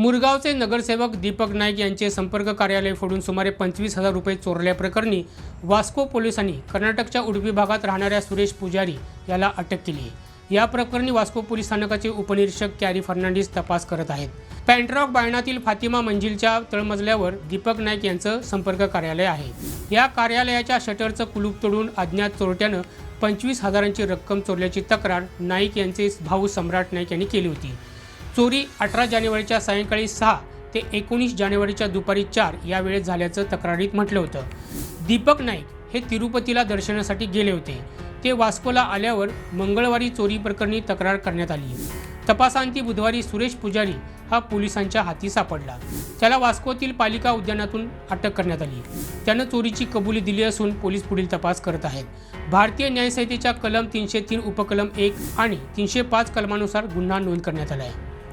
मुरगावचे नगरसेवक दीपक नाईक यांचे संपर्क कार्यालय फोडून सुमारे पंचवीस हजार रुपये चोरल्याप्रकरणी वास्को पोलिसांनी कर्नाटकच्या उडपी भागात राहणाऱ्या सुरेश पुजारी याला अटक केली आहे. या प्रकरणी वास्को पोलीस स्थानकाचे उपनिरीक्षक कॅरी फर्नांडिस तपास करत आहेत. पॅन्ट्रॉक बायणातील फातिमा मंजिलच्या तळमजल्यावर दीपक नाईक यांचं संपर्क कार्यालय आहे. या कार्यालयाच्या शटरचं कुलूप तोडून अज्ञात चोरट्यानं पंचवीस हजारांची रक्कम चोरल्याची तक्रार नाईक यांचे भाऊ सम्राट नाईक यांनी केली होती. चोरी अठरा जानेवारीच्या सायंकाळी सहा ते एकोणीस जानेवारीच्या दुपारी चार या वेळेत झाल्याचं तक्रारीत म्हटलं होतं. दीपक नाईक हे तिरुपतीला दर्शनासाठी गेले होते. ते वास्कोला आल्यावर मंगळवारी चोरी प्रकरणी तक्रार करण्यात आली. तपासांती बुधवारी सुरेश पुजारी हा पोलिसांच्या हाती सापडला. त्याला वास्कोतील पालिका उद्यानातून अटक करण्यात आली. त्यानं चोरीची कबुली दिली असून पोलीस पुढील तपास करत आहेत. भारतीय न्यायसंहितेच्या कलम तीनशे तीन उपकलम एक आणि तीनशे पाच कलमानुसार गुन्हा नोंद करण्यात आला आहे